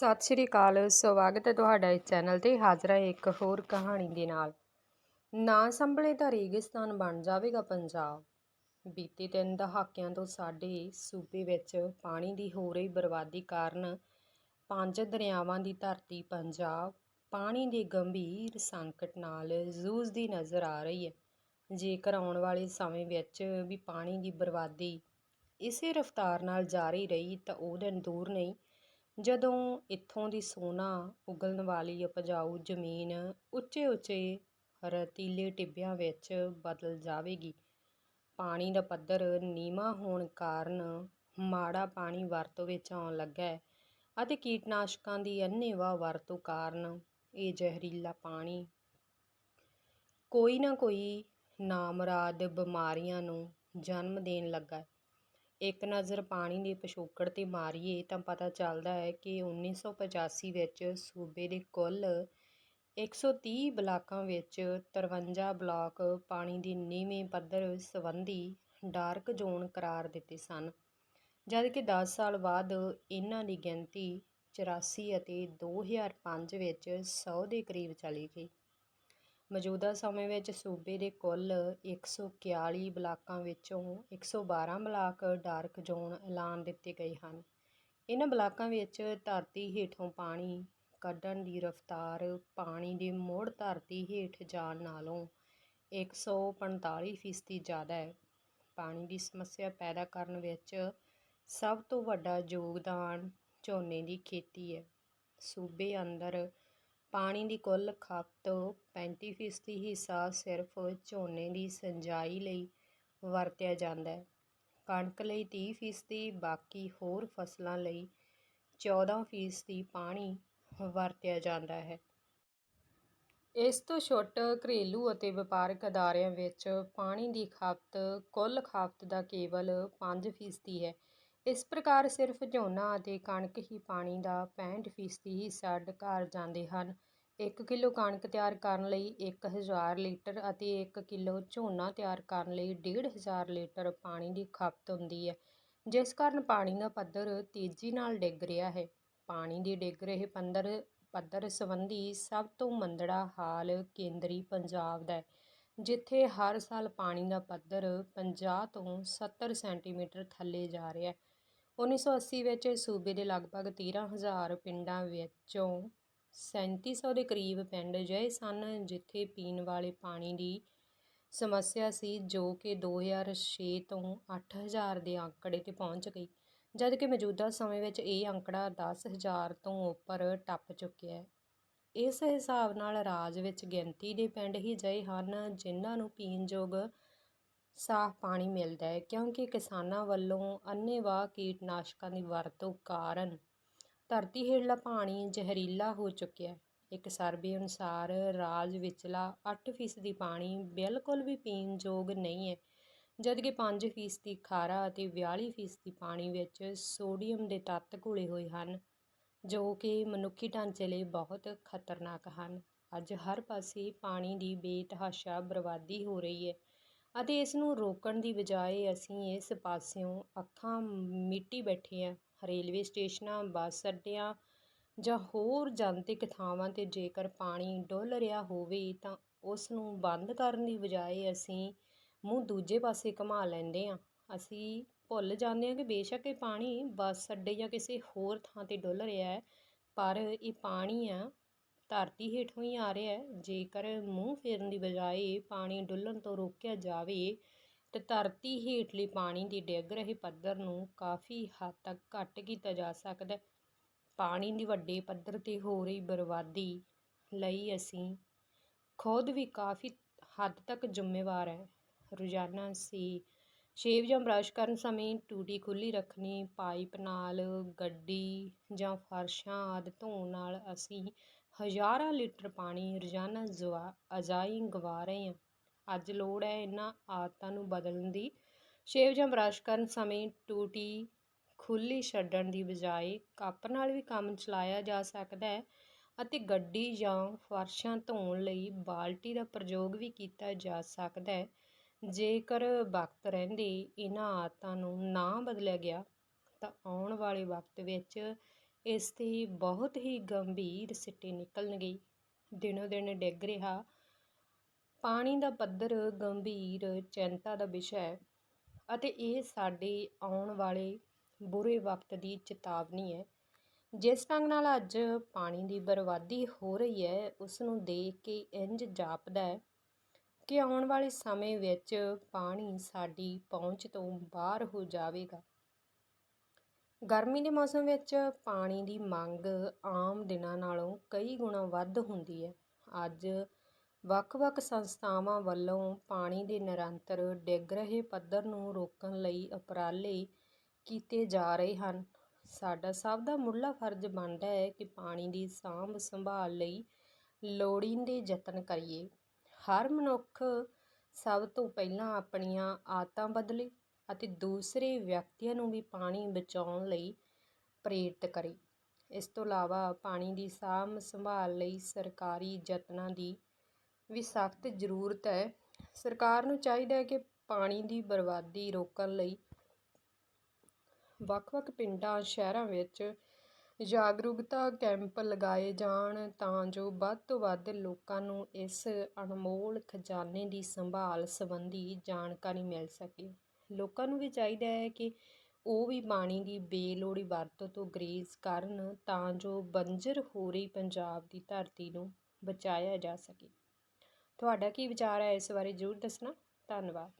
ਸਤਿ ਸ਼੍ਰੀ ਅਕਾਲ। ਸਵਾਗਤ ਹੈ ਤੁਹਾਡਾ ਇਸ ਚੈਨਲ ਤੇ। ਹਾਜ਼ਰ ਹੈ ਇੱਕ ਹੋਰ ਕਹਾਣੀ ਦੇ ਨਾਲ। ਨਾ ਸੰਭਲੇ ਤਾਂ ਰੇਗਿਸਤਾਨ ਬਣ ਜਾਵੇਗਾ ਪੰਜਾਬ। ਬੀਤੇ ਤਿੰਨ ਦਹਾਕਿਆਂ ਤੋਂ ਸਾਡੇ ਸੂਬੇ ਵਿੱਚ ਪਾਣੀ ਦੀ ਹੋ ਰਹੀ ਬਰਬਾਦੀ ਕਾਰਨ ਪੰਜ ਦਰਿਆਵਾਂ ਦੀ ਧਰਤੀ ਪੰਜਾਬ ਪਾਣੀ ਦੇ ਗੰਭੀਰ ਸੰਕਟ ਨਾਲ ਜੂਝਦੀ ਨਜ਼ਰ ਆ ਰਹੀ ਹੈ। ਜੇਕਰ ਆਉਣ ਵਾਲੇ ਸਮੇਂ ਵਿੱਚ ਵੀ ਪਾਣੀ ਦੀ ਬਰਬਾਦੀ ਇਸੇ ਰਫ਼ਤਾਰ ਨਾਲ ਜਾਰੀ ਰਹੀ ਤਾਂ ਉਹ ਦਿਨ ਦੂਰ ਨਹੀਂ ਜਦੋਂ ਇੱਥੋਂ ਦੀ ਸੋਨਾ ਉਗਲਣ ਵਾਲੀ ਉਪਜਾਊ ਜ਼ਮੀਨ ਉੱਚੇ ਉੱਚੇ ਰਤੀਲੇ ਟਿੱਬਿਆਂ ਵਿੱਚ ਬਦਲ ਜਾਵੇਗੀ। ਪਾਣੀ ਦਾ ਪੱਧਰ ਨੀਵਾਂ ਹੋਣ ਕਾਰਨ ਮਾੜਾ ਪਾਣੀ ਵਰਤੋਂ ਵਿੱਚ ਆਉਣ ਲੱਗਾ ਹੈ ਅਤੇ ਕੀਟਨਾਸ਼ਕਾਂ ਦੀ ਅੰਨ੍ਹੇਵਾਹ ਵਰਤੋਂ ਕਾਰਨ ਇਹ ਜ਼ਹਿਰੀਲਾ ਪਾਣੀ ਕੋਈ ਨਾ ਕੋਈ ਨਾਮਰਾਦ ਬਿਮਾਰੀਆਂ ਨੂੰ ਜਨਮ ਦੇਣ ਲੱਗਾ ਇੱਕ ਨਜ਼ਰ ਪਾਣੀ ਦੇ ਪਿਛੋਕੜ 'ਤੇ ਮਾਰੀਏ ਤਾਂ ਪਤਾ ਚੱਲਦਾ ਹੈ ਕਿ 1985 ਵਿੱਚ ਸੂਬੇ ਦੇ ਕੁੱਲ 130 ਬਲਾਕਾਂ ਵਿੱਚ 53 ਬਲਾਕ ਪਾਣੀ ਦੇ ਨੀਵੇਂ ਪੱਧਰ ਸੰਬੰਧੀ ਡਾਰਕ ਜ਼ੋਨ ਕਰਾਰ ਦਿੱਤੇ ਸਨ, ਜਦਕਿ ਦਸ ਸਾਲ ਬਾਅਦ ਇਹਨਾਂ ਦੀ ਗਿਣਤੀ 84 ਅਤੇ 2005 ਵਿੱਚ ਸੌ ਦੇ ਕਰੀਬ ਚਲੀ ਗਈ। ਮੌਜੂਦਾ ਸਮੇਂ ਵਿੱਚ ਸੂਬੇ ਦੇ ਕੁੱਲ 141 ਬਲਾਕਾਂ ਵਿੱਚੋਂ 112 ਬਲਾਕ ਡਾਰਕ ਜ਼ੋਨ ਐਲਾਨ ਦਿੱਤੇ ਗਏ ਹਨ। ਇਹਨਾਂ ਬਲਾਕਾਂ ਵਿੱਚ ਧਰਤੀ ਹੇਠੋਂ ਪਾਣੀ ਕੱਢਣ ਦੀ ਰਫ਼ਤਾਰ ਪਾਣੀ ਦੇ ਮੁੜ ਧਰਤੀ ਹੇਠ ਜਾਣ ਨਾਲੋਂ 145 ਫੀਸਦੀ ਜ਼ਿਆਦਾ ਹੈ। ਪਾਣੀ ਦੀ ਸਮੱਸਿਆ ਪੈਦਾ ਕਰਨ ਵਿੱਚ ਸਭ ਤੋਂ ਵੱਡਾ ਯੋਗਦਾਨ ਝੋਨੇ ਦੀ ਖੇਤੀ ਹੈ। ਸੂਬੇ ਅੰਦਰ ਪਾਣੀ ਦੀ ਕੁੱਲ ਖਪਤ 35 ਫੀਸਦੀ ਹਿੱਸਾ ਸਿਰਫ ਝੋਨੇ ਦੀ ਸਿੰਜਾਈ ਲਈ ਵਰਤਿਆ ਜਾਂਦਾ ਹੈ। ਕਣਕ ਲਈ ਤੀਹ ਫੀਸਦੀ, ਬਾਕੀ ਹੋਰ ਫਸਲਾਂ ਲਈ 14 ਫੀਸਦੀ ਪਾਣੀ ਵਰਤਿਆ ਜਾਂਦਾ ਹੈ। ਇਸ ਤੋਂ ਛੁੱਟ ਘਰੇਲੂ ਅਤੇ ਵਪਾਰਕ ਅਦਾਰਿਆਂ ਵਿੱਚ ਪਾਣੀ ਦੀ ਖਪਤ, ਕੁੱਲ ਖਪਤ ਦਾ ਕੇਵਲ ਪੰਜ ਫੀਸਦੀ ਹੈ। ਇਸ ਪ੍ਰਕਾਰ ਸਿਰਫ ਝੋਨਾ ਅਤੇ ਕਣਕ ਹੀ ਪਾਣੀ ਦਾ 65 ਫੀਸਦੀ ਹਿੱਸਾ ਢਕਾਰ ਜਾਂਦੇ ਹਨ। ਇੱਕ ਕਿਲੋ ਕਣਕ ਤਿਆਰ ਕਰਨ ਲਈ ਇੱਕ ਹਜ਼ਾਰ ਲੀਟਰ ਅਤੇ ਇੱਕ ਕਿਲੋ ਝੋਨਾ ਤਿਆਰ ਕਰਨ ਲਈ ਡੇਢ ਹਜ਼ਾਰ ਲੀਟਰ ਪਾਣੀ ਦੀ ਖਪਤ ਹੁੰਦੀ ਹੈ, ਜਿਸ ਕਾਰਨ ਪਾਣੀ ਦਾ ਪੱਧਰ ਤੇਜ਼ੀ ਨਾਲ ਡਿੱਗ ਰਿਹਾ ਹੈ। ਪਾਣੀ ਦੇ ਡਿੱਗ ਰਹੇ ਪੱਧਰ ਪੱਧਰ ਸੰਬੰਧੀ ਸਭ ਤੋਂ ਮੰਦੜਾ ਹਾਲ ਕੇਂਦਰੀ ਪੰਜਾਬ ਦਾ ਹੈ, ਜਿੱਥੇ ਹਰ ਸਾਲ ਪਾਣੀ ਦਾ ਪੱਧਰ 50 ਤੋਂ 70 ਸੈਂਟੀਮੀਟਰ ਥੱਲੇ ਜਾ ਰਿਹਾ 1980 ਵਿੱਚ ਸੂਬੇ ਦੇ ਲਗਭਗ 13000 ਪਿੰਡਾਂ ਵਿੱਚੋਂ 3700 ਦੇ ਕਰੀਬ ਪਿੰਡ ਅਜਿਹੇ ਸਨ ਜਿੱਥੇ ਪੀਣ ਵਾਲੇ ਪਾਣੀ ਦੀ ਸਮੱਸਿਆ ਸੀ, ਜੋ ਕਿ 2006 ਤੋਂ 8000 ਦੇ ਅੰਕੜੇ ਤੇ ਪਹੁੰਚ ਗਈ, ਜਦਕਿ ਮੌਜੂਦਾ ਸਮੇਂ ਵਿੱਚ ਇਹ ਅੰਕੜਾ 10000 ਤੋਂ ਉੱਪਰ ਟੱਪ ਚੁੱਕਿਆ ਹੈ। ਇਸ ਹਿਸਾਬ ਨਾਲ ਰਾਜ ਵਿੱਚ ਗਿਣਤੀ ਦੇ ਪਿੰਡ ਹੀ ਅਜਿਹੇ ਹਨ ਜਿਨ੍ਹਾਂ ਨੂੰ ਪੀਣਯੋਗ ਸਾਫ਼ ਪਾਣੀ ਮਿਲਦਾ ਹੈ ਕਿਉਂਕਿ ਕਿਸਾਨਾਂ ਵੱਲੋਂ ਅੰਨ੍ਹੇਵਾਹ ਕੀਟਨਾਸ਼ਕਾਂ ਦੀ ਵਰਤੋਂ ਕਾਰਨ ਧਰਤੀ ਹੇਠਲਾ ਪਾਣੀ ਜ਼ਹਿਰੀਲਾ ਹੋ ਚੁੱਕਿਆ ਇੱਕ ਸਰਵੇ ਅਨੁਸਾਰ ਰਾਜ ਵਿਚਲਾ ਅੱਠ ਫੀਸਦੀ ਪਾਣੀ ਬਿਲਕੁਲ ਵੀ ਪੀਣ ਯੋਗ ਨਹੀਂ ਹੈ, ਜਦਕਿ ਪੰਜ ਫੀਸਦੀ ਖਾਰਾ ਅਤੇ 42% ਪਾਣੀ ਵਿੱਚ ਸੋਡੀਅਮ ਦੇ ਤੱਤ ਘੁਲੇ ਹੋਏ ਹਨ, ਜੋ ਕਿ ਮਨੁੱਖੀ ਢਾਂਚੇ ਲਈ ਬਹੁਤ ਖਤਰਨਾਕ ਹਨ। ਅੱਜ ਹਰ ਪਾਸੇ ਪਾਣੀ ਦੀ ਬੇਤਹਾਸ਼ਾ ਬਰਬਾਦੀ ਹੋ ਰਹੀ ਹੈ। ਅਤੇ ਇਸ ਨੂੰ ਰੋਕਣ ਦੀ ਬਜਾਏ ਅਸੀਂ ਇਸ ਪਾਸਿਓਂ ਅੱਖਾਂ ਮੀਟੀ ਬੈਠੇ ਹਾਂ ਰੇਲਵੇ ਸਟੇਸ਼ਨਾਂ, ਬੱਸ ਅੱਡਿਆਂ ਜਾਂ ਹੋਰ ਜਨਤਕ ਥਾਵਾਂ 'ਤੇ ਜੇਕਰ ਪਾਣੀ ਡੁੱਲ ਰਿਹਾ ਹੋਵੇ ਤਾਂ ਉਸ ਨੂੰ ਬੰਦ ਕਰਨ ਦੀ ਬਜਾਏ ਅਸੀਂ ਮੂੰਹ ਦੂਜੇ ਪਾਸੇ ਘੁਮਾ ਲੈਂਦੇ ਹਾਂ ਅਸੀਂ ਭੁੱਲ ਜਾਂਦੇ ਹਾਂ ਕਿ ਬੇਸ਼ੱਕ ਇਹ ਪਾਣੀ ਬੱਸ ਅੱਡੇ ਜਾਂ ਕਿਸੇ ਹੋਰ ਥਾਂ 'ਤੇ ਡੁੱਲ ਰਿਹਾ ਹੈ, ਪਰ ਇਹ ਪਾਣੀ ਆ ਧਰਤੀ ਹੇਠੋਂ ਹੀ ਆ ਰਿਹਾ ਜੇਕਰ ਮੂੰਹ ਫੇਰਨ ਦੀ ਬਜਾਏ ਪਾਣੀ ਡੁੱਲਣ ਤੋਂ ਰੋਕਿਆ ਜਾਵੇ ਤਾਂ ਧਰਤੀ ਹੇਠਲੇ ਪਾਣੀ ਦੀ ਡਿੱਗ ਰਹੇ ਪੱਧਰ ਨੂੰ ਕਾਫੀ ਹੱਦ ਤੱਕ ਘੱਟ ਕੀਤਾ ਜਾ ਸਕਦਾ ਪਾਣੀ ਦੀ ਵੱਡੇ ਪੱਧਰ 'ਤੇ ਹੋ ਰਹੀ ਬਰਬਾਦੀ ਲਈ ਅਸੀਂ ਖੁਦ ਵੀ ਕਾਫੀ ਹੱਦ ਤੱਕ ਜ਼ਿੰਮੇਵਾਰ ਹੈ। ਰੋਜ਼ਾਨਾ ਸੀ ਸ਼ੇਵ ਜਾਂ ਬਰਸ਼ ਕਰਨ ਸਮੇਂ ਟੂਟੀ ਖੁੱਲ੍ਹੀ ਰੱਖਣੀ, ਪਾਈਪ ਨਾਲ ਗੱਡੀ ਜਾਂ ਫਰਸ਼ਾਂ ਆਦਿ ਧੋਣ ਨਾਲ ਅਸੀਂ ਹਜ਼ਾਰਾਂ ਲੀਟਰ ਪਾਣੀ ਰੋਜ਼ਾਨਾ ਜਵਾ, ਅਜਾਈ ਗਵਾ ਰਹੇ ਹਾਂ। ਅੱਜ ਲੋੜ ਹੈ ਇਹਨਾਂ ਆਦਤਾਂ ਨੂੰ ਬਦਲਣ ਦੀ। ਸ਼ੇਵ ਜਾਂ ਬਰਸ਼ ਕਰਨ ਸਮੇਂ ਟੂਟੀ ਖੁੱਲ੍ਹੀ ਛੱਡਣ ਦੀ ਬਜਾਏ ਕੱਪ ਨਾਲ ਵੀ ਕੰਮ ਚਲਾਇਆ ਜਾ ਸਕਦਾ ਹੈ ਅਤੇ ਗੱਡੀ ਜਾਂ ਫਰਸ਼ਾਂ ਧੋਣ ਲਈ ਬਾਲਟੀ ਦਾ ਪ੍ਰਯੋਗ ਵੀ ਕੀਤਾ ਜਾ ਸਕਦਾ ਹੈ। ਜੇਕਰ ਵਕਤ ਰਹਿੰਦੇ ਇਹਨਾਂ ਆਦਤਾਂ ਨੂੰ ਨਾ ਬਦਲਿਆ ਗਿਆ ਤਾਂ ਆਉਣ ਵਾਲੇ ਵਕਤ ਵਿੱਚ ਇਸ 'ਤੇ ਬਹੁਤ ਹੀ ਗੰਭੀਰ ਸਿੱਟੇ ਨਿਕਲਣਗੇ ਦਿਨੋ ਦਿਨ ਡਿੱਗ ਰਿਹਾ। ਪਾਣੀ ਦਾ ਪੱਧਰ ਗੰਭੀਰ ਚਿੰਤਾ ਦਾ ਵਿਸ਼ਾ ਹੈ ਅਤੇ ਇਹ ਸਾਡੇ ਆਉਣ ਵਾਲੇ ਬੁਰੇ ਵਕਤ ਦੀ ਚੇਤਾਵਨੀ ਹੈ। ਜਿਸ ਢੰਗ ਨਾਲ ਅੱਜ ਪਾਣੀ ਦੀ ਬਰਬਾਦੀ ਹੋ ਰਹੀ ਹੈ, ਉਸ ਨੂੰ ਦੇਖ ਕੇ ਇੰਜ ਜਾਪਦਾ ਹੈ ਕਿ ਆਉਣ ਵਾਲੇ ਸਮੇਂ ਵਿੱਚ ਪਾਣੀ ਸਾਡੀ ਪਹੁੰਚ ਤੋਂ ਬਾਹਰ ਹੋ ਜਾਵੇਗਾ। ਗਰਮੀ ਦੇ ਮੌਸਮ ਵਿੱਚ ਪਾਣੀ ਦੀ ਮੰਗ ਆਮ ਦਿਨਾਂ ਨਾਲੋਂ ਕਈ ਗੁਣਾ ਵੱਧ ਹੁੰਦੀ ਹੈ। ਅੱਜ ਵੱਖ-ਵੱਖ ਸੰਸਥਾਵਾਂ ਵੱਲੋਂ ਪਾਣੀ ਦੇ ਨਿਰੰਤਰ ਡਿੱਗ ਰਹੇ ਪੱਧਰ ਨੂੰ ਰੋਕਣ ਲਈ ਉਪਰਾਲੇ ਕੀਤੇ ਜਾ ਰਹੇ ਹਨ। ਸਾਡਾ ਸਭ ਦਾ ਮੁੱਢਲਾ ਫਰਜ਼ ਬਣਦਾ ਹੈ ਕਿ ਪਾਣੀ ਦੀ ਸਾਂਭ ਸੰਭਾਲ ਲਈ ਲੋੜੀਂਦੇ ਯਤਨ ਕਰੀਏ। ਹਰ ਮਨੁੱਖ ਸਭ ਤੋਂ ਪਹਿਲਾਂ ਆਪਣੀਆਂ ਆਦਤਾਂ ਬਦਲੇ ਅਤੇ ਦੂਸਰੇ ਵਿਅਕਤੀਆਂ ਨੂੰ ਵੀ ਪਾਣੀ ਬਚਾਉਣ ਲਈ ਪ੍ਰੇਰਿਤ ਕਰੇ। ਇਸ ਤੋਂ ਇਲਾਵਾ ਪਾਣੀ ਦੀ ਸਾਂਭ ਸੰਭਾਲ ਲਈ ਸਰਕਾਰੀ ਯਤਨਾਂ ਦੀ ਵੀ ਸਖਤ ਜ਼ਰੂਰਤ ਹੈ। ਸਰਕਾਰ ਨੂੰ ਚਾਹੀਦਾ ਹੈ ਕਿ ਪਾਣੀ ਦੀ ਬਰਬਾਦੀ ਰੋਕਣ ਲਈ ਵੱਖ-ਵੱਖ ਪਿੰਡਾਂ, ਸ਼ਹਿਰਾਂ ਵਿੱਚ ਜਾਗਰੂਕਤਾ ਕੈਂਪ ਲਗਾਏ ਜਾਣ ਤਾਂ ਜੋ ਵੱਧ ਤੋਂ ਵੱਧ ਲੋਕਾਂ ਨੂੰ ਇਸ ਅਨਮੋਲ ਖਜ਼ਾਨੇ ਦੀ ਸੰਭਾਲ ਸੰਬੰਧੀ ਜਾਣਕਾਰੀ ਮਿਲ ਸਕੇ। ਲੋਕਾਂ ਨੂੰ ਵੀ ਚਾਹੀਦਾ ਹੈ ਕਿ ਉਹ ਵੀ ਪਾਣੀ ਦੀ ਬੇਲੋੜੀ ਵਰਤੋਂ ਤੋਂ ਗਰੇਜ਼ ਕਰਨ ਤਾਂ ਜੋ ਬੰਜਰ ਹੋ ਰਹੀ ਪੰਜਾਬ ਦੀ ਧਰਤੀ ਨੂੰ ਬਚਾਇਆ ਜਾ ਸਕੇ। ਤੁਹਾਡਾ ਕੀ ਵਿਚਾਰ ਹੈ ਇਸ ਬਾਰੇ ਜ਼ਰੂਰ ਦੱਸਣਾ। ਧੰਨਵਾਦ।